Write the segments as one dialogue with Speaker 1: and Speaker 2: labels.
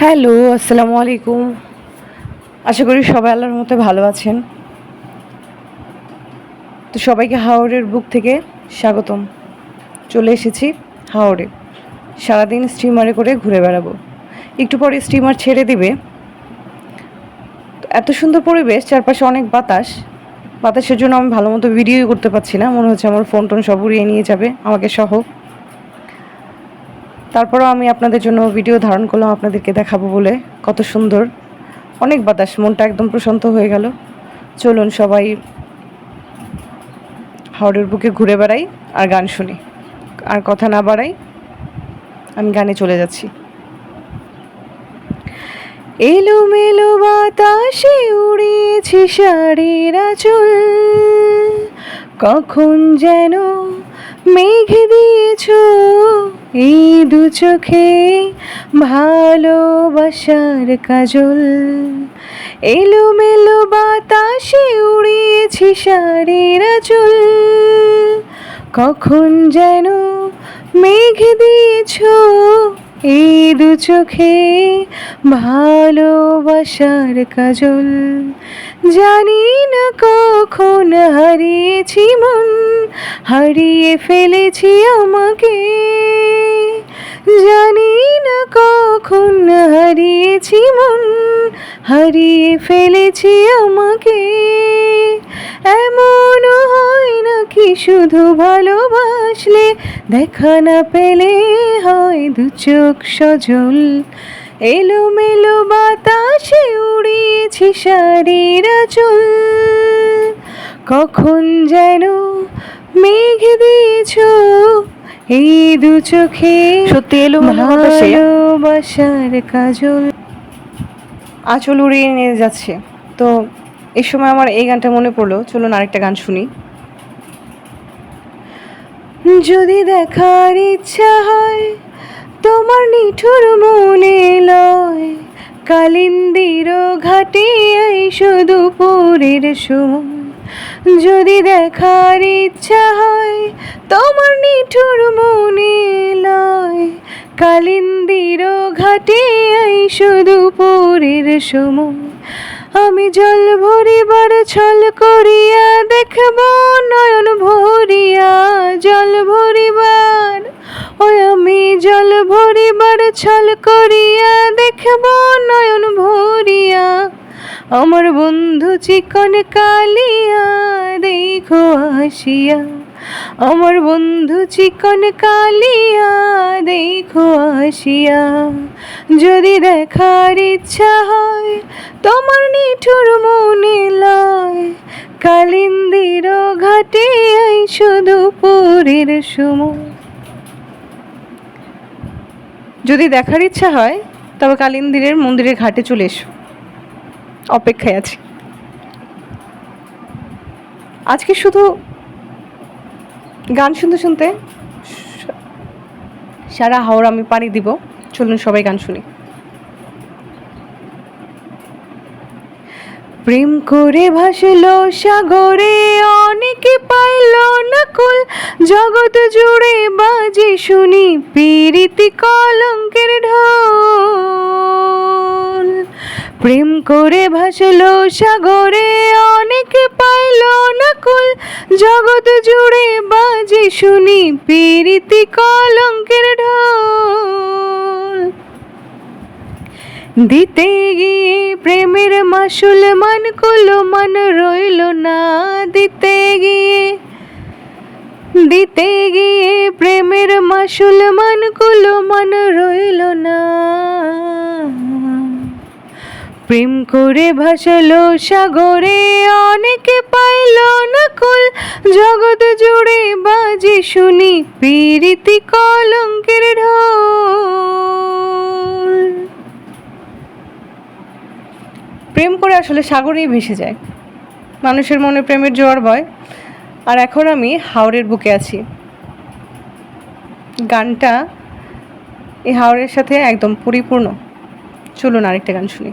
Speaker 1: Hello, আসসালামু আলাইকুম। আশা করি সবাই আল্লাহর মতো ভালো আছেন। তো সবাইকে হাওড়ের বুক থেকে স্বাগতম। চলে এসেছি হাওড়ে সারাদিন স্টিমারে করে ঘুরে বেড়াবো। একটু পরে স্টিমার ছেড়ে দিবে। এত সুন্দর পরিবেশ, চারপাশে অনেক বাতাস। বাতাসের জন্য আমি ভালো মতো ভিডিও করতে পারছি না। মনে হচ্ছে আমার ফোন টোন সব উড়িয়ে নিয়ে যাবে, আমাকে সহ। তারপরও আমি আপনাদের জন্য ভিডিও ধারণ করলাম, আপনাদেরকে দেখাবো বলে। কত সুন্দর। অনেক বাতাস, মনটা একদম প্রশান্ত হয়ে গেল। চলুন সবাই হাওড়ের বুকে ঘুরে বেড়াই আর গান শুনি। আর কথা না বাড়াই, আমি গানে চলে যাচ্ছি। এলো মেলো বাতাসে উড়িয়েছি শাড়ির আঁচল। কখন যেন মেঘ দিয়েছ এই দু চোখে ভালোবাসার কাজল। এলো মেলো বাতাসে উড়িয়েছি শাড়ির আঁচল। কখন যেন মেঘ দিয়েছ এই দু চোখে ভালোবাসার কাজল। জানি না কখন হারিয়েছি মন, হারিয়ে ফেলেছি আমাকে। কখন হারিয়েছি মন হারিয়ে ফেলেছি আমাকে, এমন হয় নাকি শুধু ভালোবাসলে? দেখা না পেলে হয় দু চোখ সজল। এলো মেলো বাতাসে উড়িয়েছি শাড়ির চুল কখন যেন মেঘ দিয়েছ এই দু চোখে
Speaker 2: সত্যি এলো
Speaker 1: ভালোবাসার কাজল। আঁচল উড়িয়ে নিয়ে যাচ্ছে। তো এই সময় আমার এই গানটা মনে পড়ল। চলুন আরেকটা গান শুনি। যদি দেখার ইচ্ছা হয় তোমার নিঠুর মনে লয়। কালিন্দির ঘাটে শুধু পুরের সময় যদি দেখার ইচ্ছা হয়, তোমার নিঠুর মনে লয়। কালিন্দির ঘাটে শুধু পুরের সময় আমি জল ভরিবার ছল করিয়া দেখব, নয়ন ভরিয়া জল ভরিবার। ওই আমি জল ভরিবার ছল করিয়া দেখব, নয়ন ভরিয়া আমার বন্ধু চিকন কালিয়া দেখো আসিয়া। আমার বন্ধু চিকন কালিয়া দেখো আসিয়া। যদি দেখার ইচ্ছা হয়, তোমার নিঠুর মনে লয়। কালিন্দির ঘাটে শুধু পুরীর সময়। যদি দেখার ইচ্ছা হয়, তবে কালিন্দিরের মন্দিরের ঘাটে চলে এসো। অপেক্ষায় আছি। আজকে শুধু গান শুনতে শুনতে সারা হাওড় আমি পানি দিব। চলুন সবাই গান শুনি। প্রেম করে ভাসলো, সাগরে অনেকে পাইল না কুল। জগৎ জুড়ে বাজে শুনি পীরিতি কলঙ্কের ঢোল। প্রেম করে ভাসলো সাগরে, অনেকে পাইল না কুল। জগৎ জুড়ে বাজে শুনি পীরিতি কলঙ্কের ঢোল। দিতে গিয়ে প্রেমের মাসুল মান কুলো, মান রইল না দিতে গিয়ে। দিতে গিয়ে প্রেমের মাসুল মান কুলো, মান রইল না প্রেম করে ভাসালো সাগরে, অনেকে পাইল না কুল। জগৎ জুড়ে বাজে শুনি পীরিতি কলঙ্কের প্রেম করে আসলে সাগরেই ভেসে যায়। মানুষের মনে প্রেমের জোয়ার বয়। আর এখন আমি হাওড়ের বুকে আছি। গানটা এই হাওড়ের সাথে একদম পরিপূর্ণ। চলুন আরেকটা গান শুনি।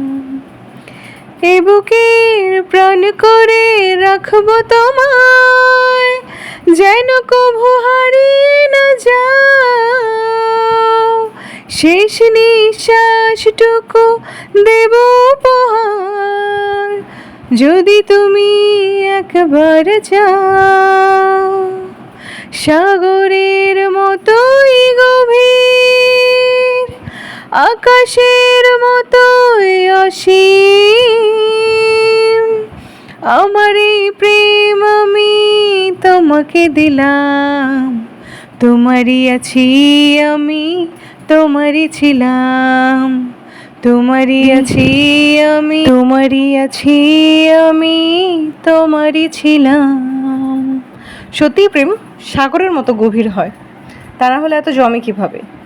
Speaker 1: এ বুকের প্রাণ করে রাখব তোমায়, যেন কভু হারিয়ে না যাও। শেষ নিঃশ্বাসটুকু দেব উপহার, যদি তুমি একবার যাও সাগরের মতোই গভীর, আকাশের মতোই অসীম। আমার এই প্রেম আমি তোমাকে দিলাম। তোমারই আছি আমি, তোমারই ছিলাম। তোমারই আছি আমি, তোমারই আছি আমি, তোমারই ছিলাম। সত্যি প্রেম সাগরের মতো গভীর হয়। তা না হলে এত জমে কীভাবে?